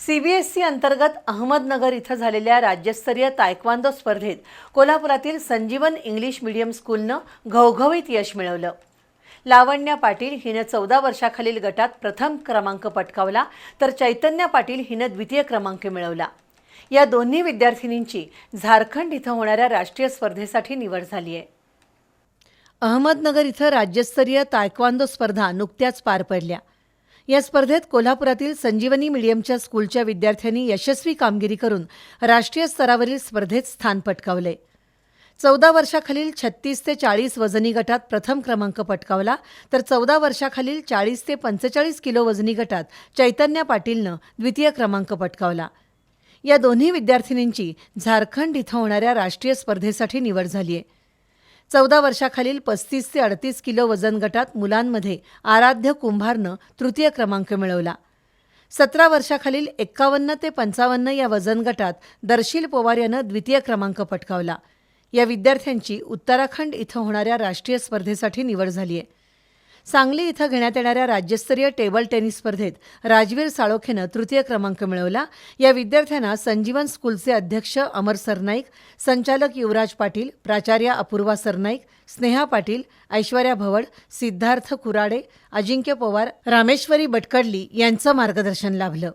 CBSE अंतर्गत अहमदनगर इथं झालेल्या राज्यस्तरीय तायक्वांदो स्पर्धेत कोल्हापुरातील संजीवन इंग्लिश मीडियम स्कूलनं घवघवीत यश मिळवलं. लावण्या पाटील हिनं चौदा वर्षाखालील गटात प्रथम क्रमांक पटकावला तर चैतन्य पाटील हिनं द्वितीय क्रमांक मिळवला. या दोन्ही विद्यार्थिनींची झारखंड इथं होणाऱ्या राष्ट्रीय स्पर्धेसाठी निवड झाली आहे अहमदनगर इथं राज्यस्तरीय तायक्वांदो स्पर्धा नुकत्याच पार पडल्या. या स्पर्धेत कोल्हापुरातील संजीवनी मीडियमच्या स्कूलच्या विद्यार्थ्यांनी यशस्वी कामगिरी करून राष्ट्रीय स्तरावरील स्पर्धेत स्थान पटकावले. चौदा वर्षाखालील छत्तीस ते चाळीस वजनी गटात प्रथम क्रमांक पटकावला तर चौदा वर्षाखालील चाळीस ते पंचेचाळीस किलो वजनी गटात चैतन्य पाटीलनं द्वितीय क्रमांक पटकावला. या दोन्ही विद्यार्थिनींची झारखंड इथं होणाऱ्या राष्ट्रीय स्पर्धेसाठी निवड झाली आहे चौदा वर्षाखालील पस्तीस ते अडतीस किलो वजन गटात मुलांमध्ये आराध्य कुंभारनं तृतीय क्रमांक मिळवला. सतरा वर्षाखालील एक्कावन्न ते पंचावन्न या वजन गटात दर्शील पवार यानं द्वितीय क्रमांक पटकावला. या विद्यार्थ्यांची उत्तराखंड इथं होणाऱ्या राष्ट्रीय स्पर्धेसाठी निवड झाली आहे सांगली इथं घेण्यात येणाऱ्या राज्यस्तरीय टेबल टेनिस स्पर्धेत राजवीर साळोखेनं तृतीय क्रमांक मिळवला. या विद्यार्थ्यांना संजीवन स्कूलचे अध्यक्ष अमर सरनाईक संचालक युवराज पाटील प्राचार्या अपूर्वा सरनाईक स्नेहा पाटील ऐश्वर्या भवड सिद्धार्थ कुराडे अजिंक्य पवार रामेश्वरी बटकडली यांचं मार्गदर्शन लाभलं.